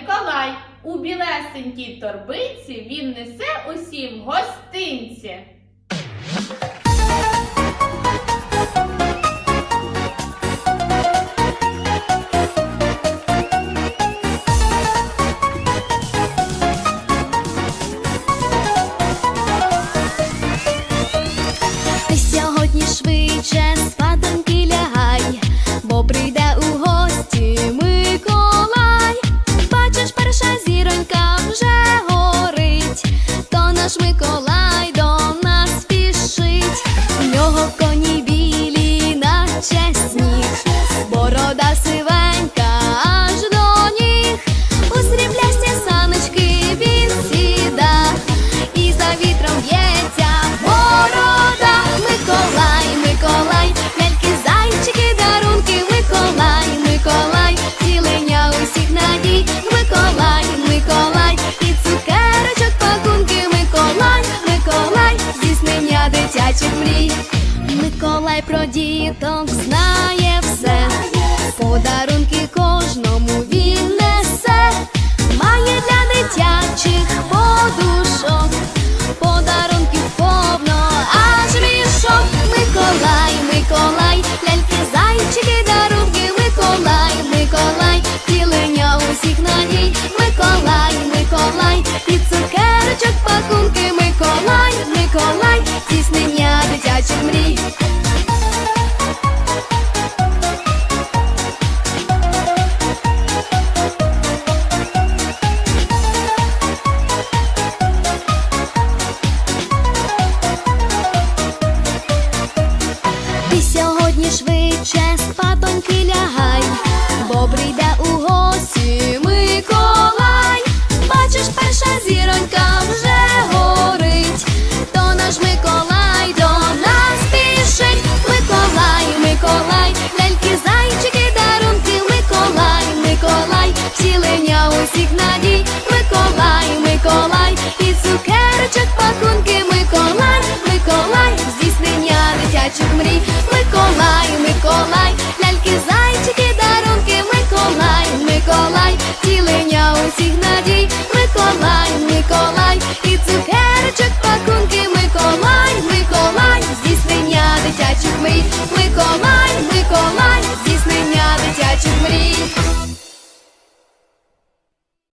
Миколай. У білесенькій торбиці він несе усім гостинці. Ти сьогодні швидше спадоньки борода сивенька аж до ніг. У саночки він і за вітром б'ється борода. Миколай, Миколай, ляльки, дарунки, Миколай, Миколай, цілення усіх надій, Миколай, Миколай, і цукерочок пакунки, Миколай, Миколай, здійснення дитячих мрій. Миколай про діток знає все, подарунки кожному він